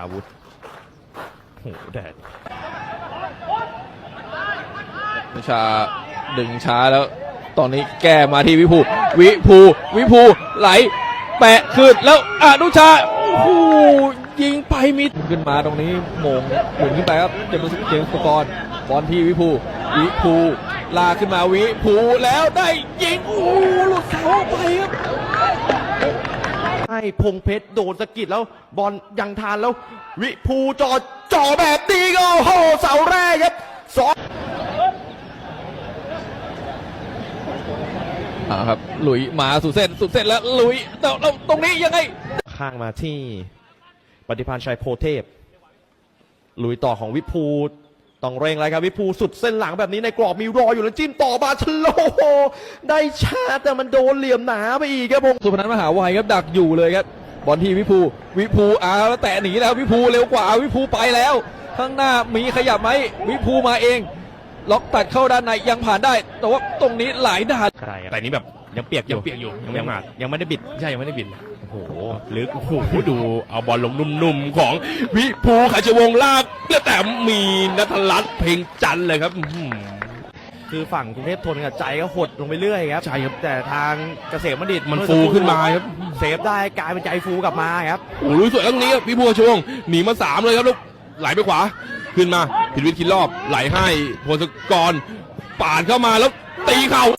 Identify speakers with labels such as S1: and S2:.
S1: อาวุธโหแดด
S2: นุชาดึงช้าแล้ว ตอนนี้แก้มาที่วิภู วิภู วิภูไหล แปะขึ้นแล้วอนุชาโอ้โหยิงไปมิดขึ้นมาตรงนี้โมงหมุนขึ้นไปครับเจมส์เจมส์สกอร์บอลที่วิภู วิภูลาขึ้นมาวิภูแล้วได้ยิงโอ้
S1: ให้พงเพชรโดนสะกิดแล้วบอลยังทานแล้ว วิภูจอจ่อแบบนี้ก็โอ้โหเสาแรกครับสอง
S2: อ่าครับหลุยมาสุดเส้นสุดเส้นแล้วหลุยแล้วแล้วตรงนี้ยังไง
S1: ข้างมาที่ปฏิพันธ์ชัยโพเทพลุยต่อของวิภู ต้องเร่งเลยครับวิภูสุดเส้นหลังแบบนี้ในกรอบมีรออยู่แล้วจิ้มต่อบาชโลโหได้ชาร์จแต่มันโดนเหลี่ยมหนาไปอีกครับผม
S2: สุพนันมหาวัยครับดักอยู่เลยครับบอลที่วิภูวิภูอาแล้วแตะหนีแล้ววิภูเร็วกว่าวิภูไปแล้ว ข้างหน้ามีขยับไหมวิภูมาเอง ล็อกตัดเข้าด้านในยังผ่านได้ แต่ว่าตรงนี้หลายด่าน
S1: ใช่ครับ
S3: แต่นี้แบบ
S1: ยังเปียกอยู่
S3: ยังเปียกอยู่
S1: ยังไม่มายังไม่ได้บิด
S3: ใช่ยังไม่ได้บิน
S1: โอ้โห
S3: ลึกโอ้โหดูเอาบอลลงนุ่มๆของวิภูขาชวงศ์ลากแล้วแต่มีนัทรัตน์เพลงจันทร์เลยครับอื้อหือ
S1: คือฝั่งกรุงเทพทนกับใจก็หดลงไปเรื่อยครับ
S3: ใช่ครับ
S1: แต่ทางเกษมบัณฑิต
S3: มันฟูขึ้นมาครับ
S1: เซฟได้กลายเป็นใจฟูกลับมาครับ
S3: โอ้โหลุยสวยตรงนี้ครับวิภูขาชวงศ์หนีมาสามเลยครับแล้วไหลไปขวา ขึ้นมาผิดวิธีรอบไหลให้โพสกรปาดเข้ามาแล้วตีเข่า